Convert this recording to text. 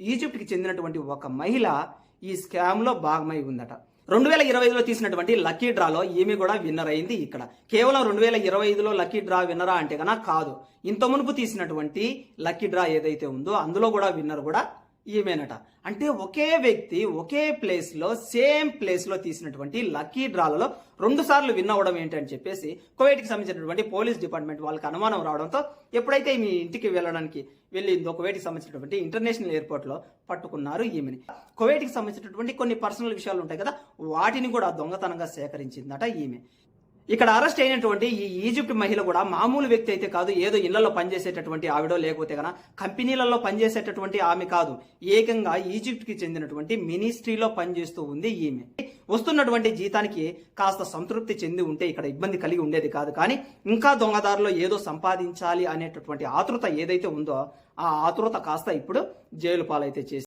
ఈజిప్ట్కి చెందినటువంటి ఒక మహిళ ఈ స్కామ్లో భాగమై ఉందట. రెండు వేల ఇరవై ఐదులో తీసినటువంటి లక్కీ డ్రాలో ఈమె కూడా విన్నర్ అయింది ఇక్కడ. కేవలం రెండు వేల ఇరవై ఐదులో లక్కీ డ్రా విన్నరా అంటే కనుక కాదు. ఇంత మునుపు తీసినటువంటి లక్కీ డ్రా ఏదైతే ఉందో అందులో కూడా విన్నర్ కూడా ఈమెనట. అంటే ఒకే వ్యక్తి ఒకే ప్లేస్లో సేమ్ ప్లేస్లో తీసినటువంటి లక్కీ డ్రాలలో రెండు సార్లు విన్ అవ్వడం ఏంటని చెప్పేసి కువైట్కి సంబంధించినటువంటి పోలీస్ డిపార్ట్మెంట్ వాళ్ళకి అనుమానం రావడంతో ఎప్పుడైతే మీ ఇంటికి వెళ్ళడానికి వెళ్ళిందో కువైట్కి సంబంధించినటువంటి ఇంటర్నేషనల్ ఎయిర్పోర్ట్లో పట్టుకున్నారు ఈమెని. కువైట్కి సంబంధించినటువంటి కొన్ని పర్సనల్ విషయాలు ఉంటాయి కదా వాటిని కూడా దొంగతనంగా సేకరించిందట ఈమె. ఇక్కడ అరెస్ట్ అయినటువంటి ఈ ఈజిప్ట్ మహిళ కూడా మామూలు వ్యక్తి అయితే కాదు ఏదో ఇళ్ళలో పనిచేసేటటువంటి ఆవిడో లేకపోతే కనుక కంపెనీలలో పనిచేసేటటువంటి ఆమె కాదు. ఏకంగా ఈజిప్ట్కి చెందినటువంటి మినిస్ట్రీలో పనిచేస్తూ ఉంది ఈమె. వస్తున్నటువంటి జీతానికి కాస్త సంతృప్తి చెంది ఉంటే ఇక్కడ ఇబ్బంది కలిగి ఉండేది కాదు. కానీ ఇంకా దొంగదారిలో ఏదో సంపాదించాలి అనేటటువంటి ఆతృత ఏదైతే ఉందో ఆ ఆతృత కాస్త ఇప్పుడు జైలు పాలైతే చేసి